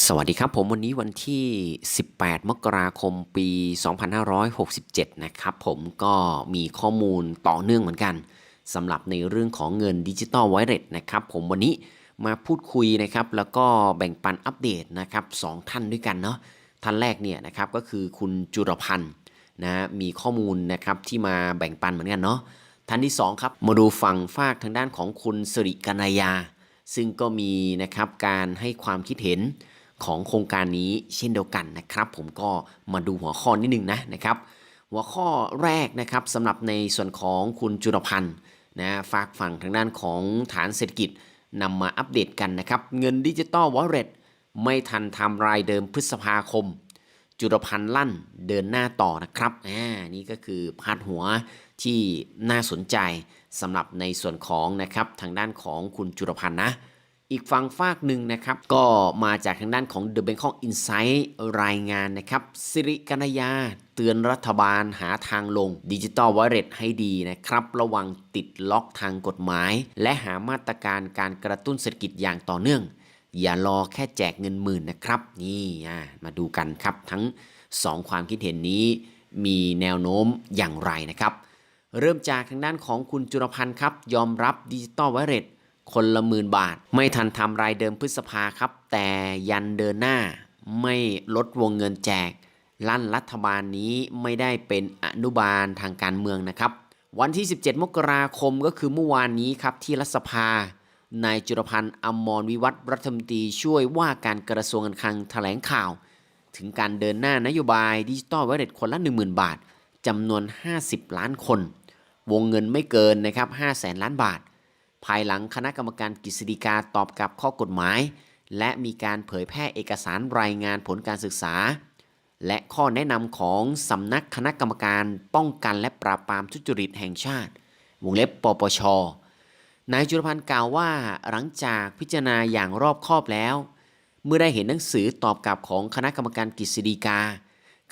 สวัสดีครับผมวันนี้วันที่ 18 มกราคมปี 2567 นะครับผมก็มีข้อมูลต่อเนื่องเหมือนกันสำหรับในเรื่องของเงินดิจิตอลไวเรตนะครับผมวันนี้มาพูดคุยนะครับแล้วก็แบ่งปันอัปเดตนะครับสองท่านด้วยกันเนาะท่านแรกเนี่ยนะครับก็คือคุณจุรพันธ์นะมีข้อมูลนะครับที่มาแบ่งปันเหมือนกันเนาะท่านที่สองครับมาดูฝั่งฝากทางด้านของคุณสิริกัญญาซึ่งก็มีนะครับการให้ความคิดเห็น ของโครงการนี้เช่นเดียวกันนะครับ ผมก็มาดูหัวข้อนิดนึงนะนะครับ หัวข้อแรกนะครับสำหรับในส่วนของคุณจุลพันธ์นะฝากฝั่งทางด้านของฐานเศรษฐกิจนำมาอัปเดตกันนะครับ เงินดิจิตอลวอลเล็ตไม่ทันทำรายเดิมพฤษภาคม จุลพันธ์ลั่นเดินหน้าต่อนะครับอ่านี่ก็คือพาดหัวที่น่าสนใจสำหรับในส่วนของนะครับทางด้านของคุณจุลพันธ์นะ อีกฝั่งฝากหนึ่งนะครับ ก็มาจากทางด้านของ The Bangkok Insight รายงานนะครับสิริกัญญาเตือนรัฐบาลหาทางลงดิจิ t a ลวอลเล็ตให้ดีนะครับ ระวังติดล็อกทางกฎหมาย และหามาตรการการกระตุ้นเศรษฐกิจอย่างต่อเนื่อง อย่ารอแค่แจกเงินหมื่นนะครับ นี่มาดูกันครับ ทั้ง 2 ความคิดเห็นนี้ มีแนวโน้มอย่างไรนะครับ เริ่มจากทางด้านของคุณจุลพันธ์ครับ ยอมรับดิจิตอลวอลเล็ต คนละหมื่นบาท ไม่ทันทำรายเดิมพฤษภาครับ แต่ยันเดินหน้า ไม่ลดวงเงินแจก ลั่นรัฐบาลนี้ไม่ได้เป็นอนุบาลทางการเมืองนะครับ วันที่ 17 มกราคมก็คือเมื่อวานนี้ครับที่รัฐสภานายจุลพันธ์อมรวิวัฒน์รัฐมนตรีช่วยว่าการกระทรวงการคลังแถลงข่าว ถึงการเดินหน้านโยบายดิจิตอลวอลเล็ตคนละ 10,000 บาทจำนวน 50 ล้านคน วงเงินไม่เกินนะครับ5แสนล้านบาท ภายหลังคณะกรรมการกฤษฎีกาตอบกลับข้อกฎหมาย และมีการเผยแพร่เอกสารรายงานผลการศึกษา และข้อแนะนำของสำนักคณะกรรมการป้องกันและปราบปรามทุจริตแห่งชาติ วงเล็บปปชนายจุลพันธ์กล่าวว่าหลังจากพิจารณาอย่างรอบคอบแล้ว เมื่อได้เห็นหนังสือตอบกลับของคณะกรรมการกฤษฎีกา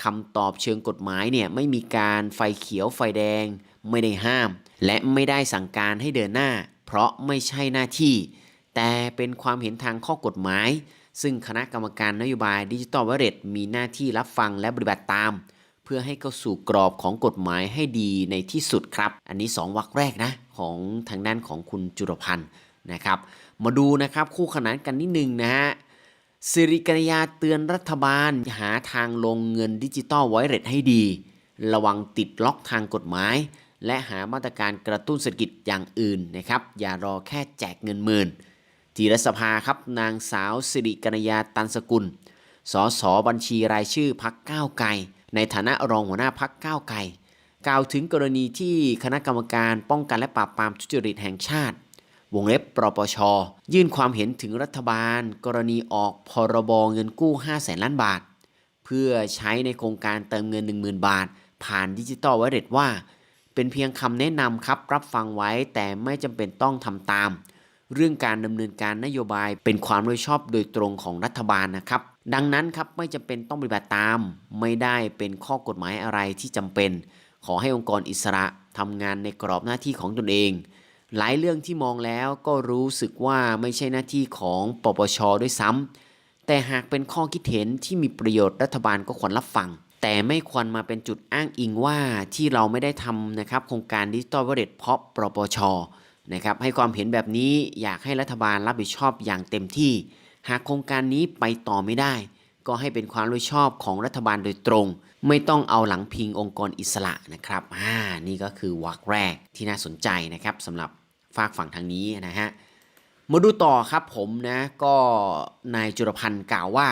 คำตอบเชิงกฎหมายเนี่ยไม่มีการไฟเขียวไฟแดง ไม่ได้ห้าม และไม่ได้สั่งการให้เดินหน้า เพราะไม่ใช่หน้าที่ แต่เป็นความเห็นทางข้อกฎหมาย ซึ่งคณะกรรมการนโยบายดิจิตอลวอลเล็ตมีหน้าที่รับฟังและปฏิบัติตาม เพื่อให้เข้าสู่กรอบของกฎหมายให้ดีในที่สุดครับ อันนี้ 2วรรคแรกนะของทางด้านของคุณจุรพันธ์นะครับ มาดูนะครับคู่ขนานกันนิดนึงนะฮะสิริกัญญาเตือนรัฐบาลหาทางลงเงินดิจิตอลไวเล็ตให้ดี ระวังติดล็อกทางกฎหมาย และหามาตรการกระตุ้นเศรษฐกิจอย่างอื่นนะครับ อย่ารอแค่แจกเงินหมื่นที่รัฐสภาครับนางสาวสิริกัญญาตันสกุล สสบัญชีรายชื่อพักก้าวไกล ในฐานะรองหัวหน้าพักก้าวไกล กล่าวถึงกรณีที่คณะกรรมการป้องกันและปราบปรามทุจริตแห่งชาติ วงเล็บปปช ยื่นความเห็นถึงรัฐบาล กรณีออกพรบเงินกู้ 5 0 0แสนล้านบาท เพื่อใช้ในโครงการเติมเงิน 10,000 บาท ผ่านดิจิตอลวอลเล็ตว่า เป็นเพียงคำแนะนำครับรับฟังไว้แต่ไม่จำเป็นต้องทำตาม เรื่องการดำเนินการนโยบายเป็นความโดยชอบโดยตรงของรัฐบาลนะครับ ดังนั้นครับไม่จำเป็นต้องปฏิบัติตาม ไม่ได้เป็นข้อกฎหมายอะไรที่จำเป็น ขอให้องค์กรอิสระทำงานในกรอบหน้าที่ของตนเอง หลายเรื่องที่มองแล้วก็รู้สึกว่าไม่ใช่หน้าที่ของปปชด้วยซ้ำแต่หากเป็นข้อคิดเห็นที่มีประโยชน์รัฐบาลก็ควรรับฟัง แต่ไม่ควรมาเป็นจุดอ้างอิงว่าที่เราไม่ได้ทำนะครับโครงการดิจิตอลวอลเล็ตเพราะปปชนะครับให้ความเห็นแบบนี้อยากให้รัฐบาลรับผิดชอบอย่างเต็มที่ หากโครงการนี้ไปต่อไม่ได้ ก็ให้เป็นความรับผิดชอบของรัฐบาลโดยตรง ไม่ต้องเอาหลังพิงองค์กรอิสระนะครับอ่านี่ก็คือวรรคแรกที่น่าสนใจนะครับสำหรับฝากฝั่งทางนี้นะฮะมาดูต่อครับผมนะก็นายจุลพันธ์กล่าวว่า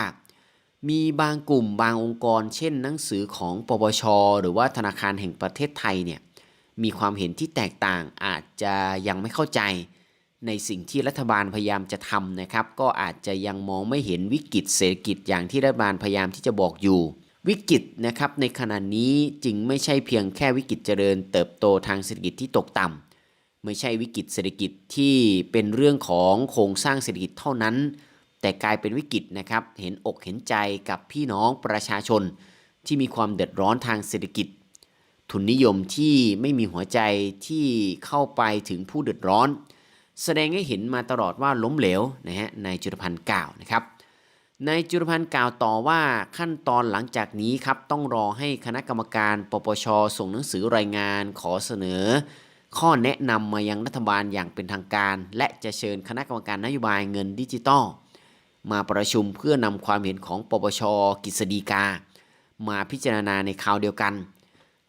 มีบางกลุ่มบางองค์กร เช่นหนังสือของปปช หรือว่าธนาคารแห่งประเทศไทยเนี่ยมีความเห็นที่แตกต่างอาจจะยังไม่เข้าใจในสิ่งที่รัฐบาลพยายามจะทำนะครับ ก็อาจจะยังมองไม่เห็นวิกฤตเศรษฐกิจอย่างที่รัฐบาลพยายามที่จะบอกอยู่ วิกฤตนะครับในขณะนี้จึงไม่ใช่เพียงแค่วิกฤตเจริญ เติบโตทางเศรษฐกิจที่ตกต่ำไม่ใช่วิกฤตเศรษฐกิจที่เป็นเรื่องของโครงสร้างเศรษฐกิจเท่านั้น แต่กลายเป็นวิกฤตนะครับ เห็นอกเห็นใจกับพี่น้องประชาชน ที่มีความเดือดร้อนทางเศรษฐกิจ ทุนนิยมที่ไม่มีหัวใจที่เข้าไปถึงผู้เดือดร้อน แสดงให้เห็นมาตลอดว่าล้มเหลวนะฮะในจุลพันธ์กล่าวนะครับนายจุลพันธ์กล่าวต่อว่าขั้นตอนหลังจากนี้ครับต้องรอให้คณะกรรมการ ปปช ส่งหนังสือรายงานขอเสนอ ข้อแนะนำมายังรัฐบาลอย่างเป็นทางการ และจะเชิญคณะกรรมการนโยบายเงินดิจิตอล มาประชุมเพื่อนำความเห็นของปปชกฤษฎีกา มาพิจารณาในคราวเดียวกัน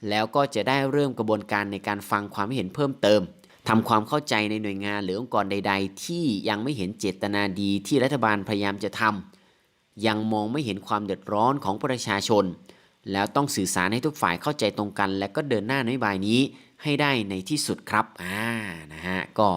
แล้วก็จะได้เริ่มกระบวนการในการฟังความเห็นเพิ่มเติมทำความเข้าใจในหน่วยงานหรือองค์กรใด ๆ ที่ยังไม่เห็นเจตนาดีที่รัฐบาลพยายามจะทำยังมองไม่เห็นความเดือดร้อนของประชาชน แล้วต้องสื่อสารให้ทุกฝ่ายเข้าใจตรงกัน และก็เดินหน้านโยบายนี้ให้ได้ในที่สุดครับอ่านะฮะก็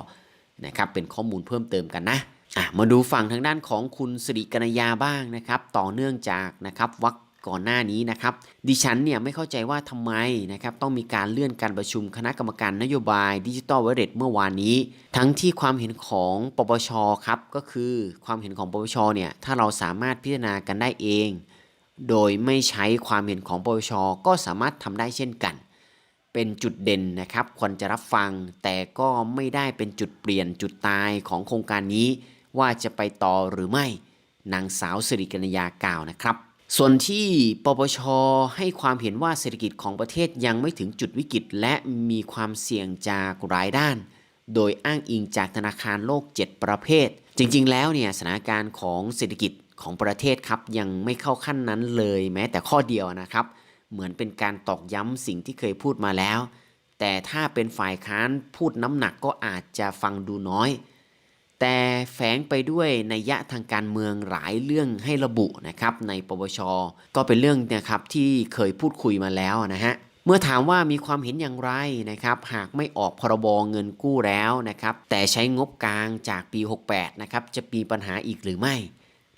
นะครับเป็นข้อมูลเพิ่มเติมกันนะอะ มาดูฝั่งทางด้านของคุณสิริกัญญาบ้างนะครับ ต่อเนื่องจากนะครับวักก่อนหน้านี้นะครับ ดิฉันเนี่ยไม่เข้าใจว่าทำไมนะครับต้องมีการเลื่อนการประชุมคณะกรรมการนโยบายดิจิตอลเวเรตเมื่อวานนี้ ทั้งที่ความเห็นของปปชครับก็คือความเห็นของปปชเนี่ยถ้าเราสามารถพิจารณากันได้เอง โดยไม่ใช้ความเห็นของปปชก็สามารถทำได้เช่นกัน เป็นจุดเด่นนะครับควรจะรับฟังแต่ก็ไม่ได้เป็นจุดเปลี่ยนจุดตายของโครงการนี้ ว่าจะไปต่อหรือไม่นางสาวสิริกัญญากล่าวนะครับ ส่วนที่ปปชให้ความเห็นว่าเศรษฐกิจของประเทศยังไม่ถึงจุดวิกฤตและมีความเสี่ยงจากหลายด้าน โดยอ้างอิงจากธนาคารโลก 7 ประเภท จริง ๆ แล้วเนี่ยสถานการณ์ของเศรษฐกิจของประเทศครับยังไม่เข้าขั้นนั้นเลยแม้แต่ข้อเดียวนะครับ เหมือนเป็นการตอกย้ำสิ่งที่เคยพูดมาแล้ว แต่ถ้าเป็นฝ่ายค้านพูดน้ำหนักก็อาจจะฟังดูน้อย แต่แฝงไปด้วยนัยยะทางการเมืองหลายเรื่องให้ระบุนะครับในปปช ก็เป็นเรื่องนะครับที่เคยพูดคุยมาแล้วนะฮะเมื่อถามว่ามีความเห็นอย่างไรนะครับหากไม่ออกพรบเงินกู้แล้วนะครับแต่ใช้งบกลางจากปี 68นะครับจะมีปัญหาอีกหรือไม่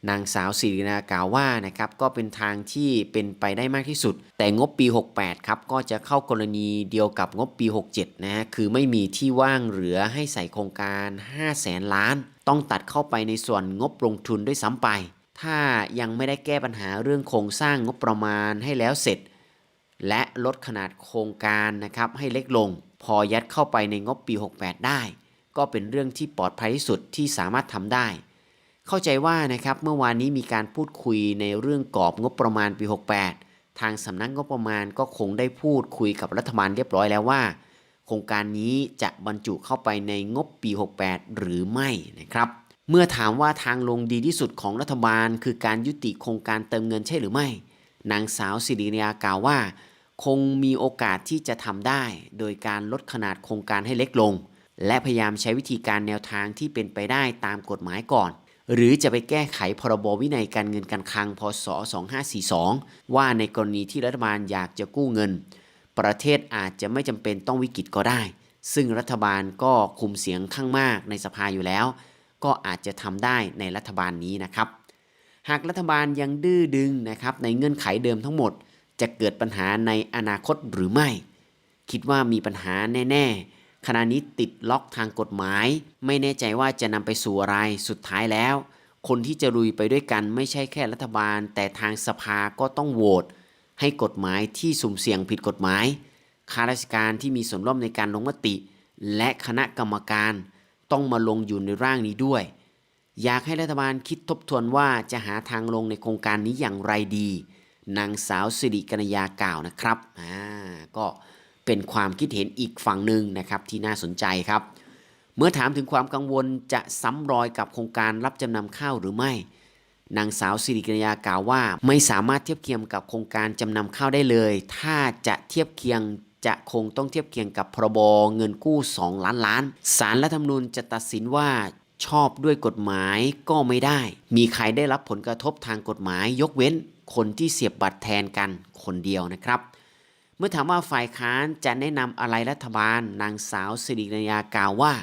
นางสาวศิรินากล่าวว่านะครับก็เป็นทางที่เป็นไปได้มากที่สุด แต่งบปี 68 ครับก็จะเข้ากรณีเดียวกับงบปี 67 นะฮะคือไม่มีที่ว่างเหลือให้ใส่โครงการ5แสนล้าน ต้องตัดเข้าไปในส่วนงบลงทุนด้วยซ้ำไป ถ้ายังไม่ได้แก้ปัญหาเรื่องโครงสร้างงบประมาณให้แล้วเสร็จ และลดขนาดโครงการนะครับให้เล็กลง พอยัดเข้าไปในงบปี 68 ได้ ก็เป็นเรื่องที่ปลอดภัยที่สุดที่สามารถทำได้ เข้าใจว่านะครับเมื่อวานนี้มีการพูดคุยในเรื่องกรอบงบประมาณปี 68 ทางสำนักงบประมาณก็คงได้พูดคุยกับรัฐบาลเรียบร้อยแล้วว่า โครงการนี้จะบรรจุเข้าไปในงบปี 68 หรือไม่นะครับ เมื่อถามว่าทางลงดีที่สุดของรัฐบาล คือการยุติโครงการเติมเงินใช่หรือไม่ นางสาวสิริยากล่าวว่า คงมีโอกาสที่จะทำได้ โดยการลดขนาดโครงการให้เล็กลง และพยายามใช้วิธีการแนวทางที่เป็นไปได้ตามกฎหมายก่อน หรือจะไปแก้ไขพรบวินัยการเงินการคลังพศ 2542 ว่าในกรณีที่รัฐบาลอยากจะกู้เงิน ประเทศอาจจะไม่จำเป็นต้องวิกฤตก็ได้ ซึ่งรัฐบาลก็คุมเสียงข้างมากในสภาอยู่แล้ว ก็อาจจะทำได้ในรัฐบาลนี้นะครับ หากรัฐบาลยังดื้อดึงนะครับในเงื่อนไขเดิมทั้งหมด จะเกิดปัญหาในอนาคตหรือไม่ คิดว่ามีปัญหาแน่ ๆ ขณะนี้ติดล็อกทางกฎหมาย ไม่แน่ใจว่าจะนำไปสู่อะไรสุดท้ายแล้ว คนที่จะลุยไปด้วยกันไม่ใช่แค่รัฐบาล แต่ทางสภาก็ต้องโหวตให้กฎหมายที่สุ่มเสี่ยงผิดกฎหมายข้าราชการที่มีส่วนร่วมในการลงมติ และคณะกรรมการ ต้องมาลงอยู่ในร่างนี้ด้วย อยากให้รัฐบาลคิดทบทวนว่าจะหาทางลงในโครงการนี้อย่างไรดีนางสาวสิริกัญญากล่าวนะครับอ่าก็ เป็นความคิดเห็นอีกฝั่งหนึ่งนะครับที่น่าสนใจครับ เมื่อถามถึงความกังวลจะซ้ำรอยกับโครงการรับจำนำข้าวหรือไม่ นางสาวสิริกัญญากล่าวว่า ไม่สามารถเทียบเคียงกับโครงการจำนำข้าวได้เลย ถ้าจะเทียบเคียงจะคงต้องเทียบเคียงกับพรบเงินกู้ 2 ล้านล้านศาลรัฐธรรมนูญจะตัดสินว่าชอบด้วยกฎหมายก็ไม่ได้ มีใครได้รับผลกระทบทางกฎหมายยกเว้น คนที่เสียบบัตรแทนกันคนเดียวนะครับ เมื่อถามว่าฝ่ายค้านจะแนะนำอะไรรัฐบาล นางสาวสิริกัญญากล่าวว่า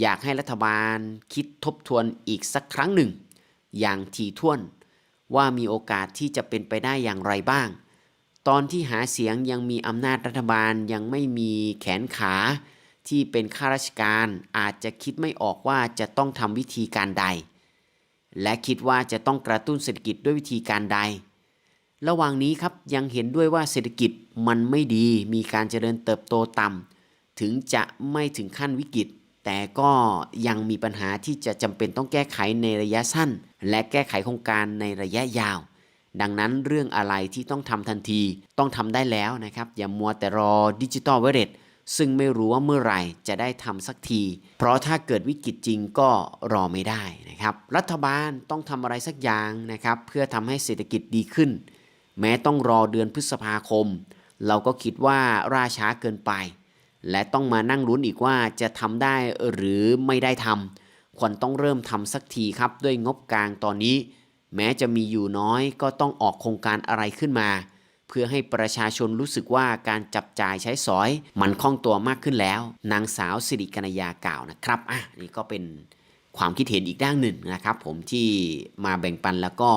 อยากให้รัฐบาลคิดทบทวนอีกสักครั้งหนึ่ง อย่างถี่ถ้วน ว่ามีโอกาสที่จะเป็นไปได้อย่างไรบ้าง ตอนที่หาเสียงยังมีอำนาจรัฐบาลยังไม่มีแขนขาที่เป็นข้าราชการอาจจะคิดไม่ออกว่าจะต้องทำวิธีการใด และคิดว่าจะต้องกระตุ้นเศรษฐกิจด้วยวิธีการใด ระหว่างนี้ครับยังเห็นด้วยว่าเศรษฐกิจมันไม่ดี มีการเจริญเติบโตต่ำถึงจะไม่ถึงขั้นวิกฤต แต่ก็ยังมีปัญหาที่จะจำเป็นต้องแก้ไขในระยะสั้น และแก้ไขโครงการในระยะยาว ดังนั้นเรื่องอะไรที่ต้องทำทันทีต้องทำได้แล้วนะครับ อย่ามัวแต่รอดิจิตอลเวเรตซึ่งไม่รู้ว่าเมื่อไหร่จะได้ทำสักที เพราะถ้าเกิดวิกฤตจริงก็รอไม่ได้นะครับ รัฐบาลต้องทำอะไรสักอย่างนะครับ เพื่อทำให้เศรษฐกิจดีขึ้น แม้ต้องรอเดือนพฤษภาคม เราก็คิดว่าราช้าเกินไป และต้องมานั่งลุ้นอีกว่าจะทำได้หรือไม่ได้ทำควรต้องเริ่มทำสักทีครับด้วยงบกลางตอนนี้ แม้จะมีอยู่น้อยก็ต้องออกโครงการอะไรขึ้นมา เพื่อให้ประชาชนรู้สึกว่าการจับจ่ายใช้สอย มันคล่องตัวมากขึ้นแล้ว นางสาวสิริกัญญากล่าวนะครับอะนี่ก็เป็นความคิดเห็นอีกด้านหนึ่งนะครับ ผมที่มาแบ่งปันแล้วก็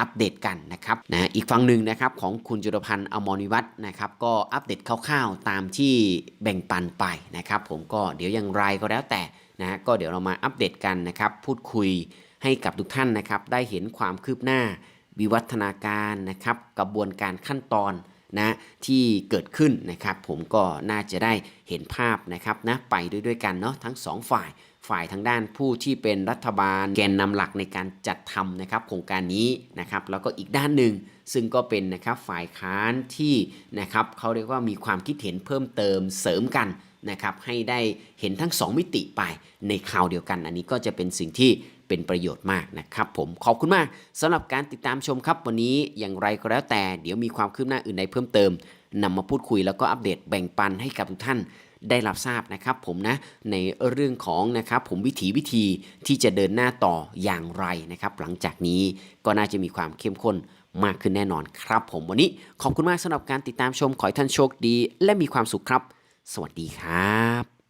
อัปเดตกันนะครับนะอีกฝั่งหนึ่งนะครับของคุณจุลพันธ์อมรวิวัฒนะครับก็อัปเดตคร่าวๆตามที่แบ่งปันไปนะครับ ผมก็เดี๋ยวอย่างไรก็แล้วแต่นะฮะก็เดี๋ยวเรามาอัปเดตกันนะครับพูดคุยให้กับทุกท่านนะครับได้เห็นความคืบหน้าวิวัฒนาการนะครับกระบวนการขั้นตอนนะที่เกิดขึ้นนะครับ ผมก็น่าจะได้เห็นภาพนะครับนะไปด้วยด้วยกันเนาะทั้งสองฝ่าย ฝ่ายทางด้านผู้ที่เป็นรัฐบาลแกนนำหลักในการจัดทำนะครับโครงการนี้นะครับแล้วก็อีกด้านหนึ่งซึ่งก็เป็นนะครับฝ่ายค้านที่นะครับเขาเรียกว่ามีความคิดเห็นเพิ่มเติมเสริมกันนะครับให้ได้เห็นทั้งสองมิติไปในคราวเดียวกัน อันนี้ก็จะเป็นสิ่งที่เป็นประโยชน์มากนะครับผมขอบคุณมากสำหรับการติดตามชมครับ วันนี้อย่างไรก็แล้วแต่ เดี๋ยวมีความคืบหน้าอื่นใดเพิ่มเติมนำมาพูดคุยแล้วก็อัปเดตแบ่งปันให้กับทุกท่าน ได้รับทราบนะครับผมนะในเรื่องของนะครับผมวิถีวิธีที่จะเดินหน้าต่ออย่างไรนะครับหลังจากนี้ก็น่าจะมีความเข้มข้นมากขึ้นแน่นอนครับผมวันนี้ขอบคุณมากสำหรับการติดตามชมขอให้ท่านโชคดี และมีความสุขครับ สวัสดีครับ